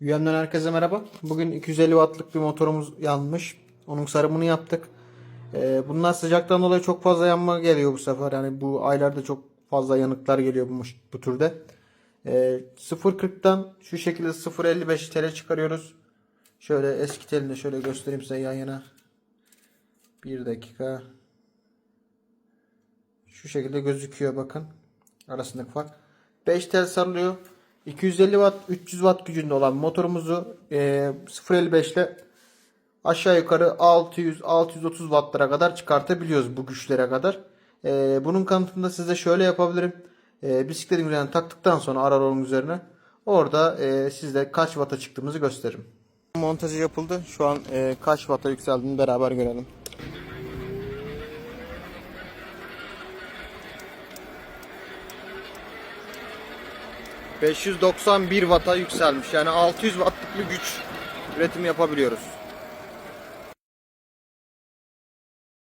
UM'den herkese merhaba. Bugün 250 wattlık bir motorumuz yanmış. Onun sarımını yaptık. Ee, bunlar sıcaktan dolayı çok fazla yanma geliyor bu sefer. Yani bu aylarda çok fazla yanıklar geliyor bu, bu türde. Ee, 0.40'dan şu şekilde 0.55 TL çıkarıyoruz. Şöyle eski telini şöyle göstereyim size yan yana. Bir dakika. Şu şekilde gözüküyor bakın. Arasındaki fark. 5 tel sarılıyor. 250 watt 300 watt gücünde olan motorumuzu e, 0.55 ile aşağı yukarı 600-630 wattlara kadar çıkartabiliyoruz bu güçlere kadar. E, bunun kanıtını da size şöyle yapabilirim. E, bisikletin üzerine taktıktan sonra aralığın üzerine orada e, sizde kaç watt'a çıktığımızı gösteririm. Montajı yapıldı. Şu an e, kaç watt'a yükseldiğini beraber görelim. ...591 Watt'a yükselmiş. Yani 600 Watt'lık bir güç üretim yapabiliyoruz.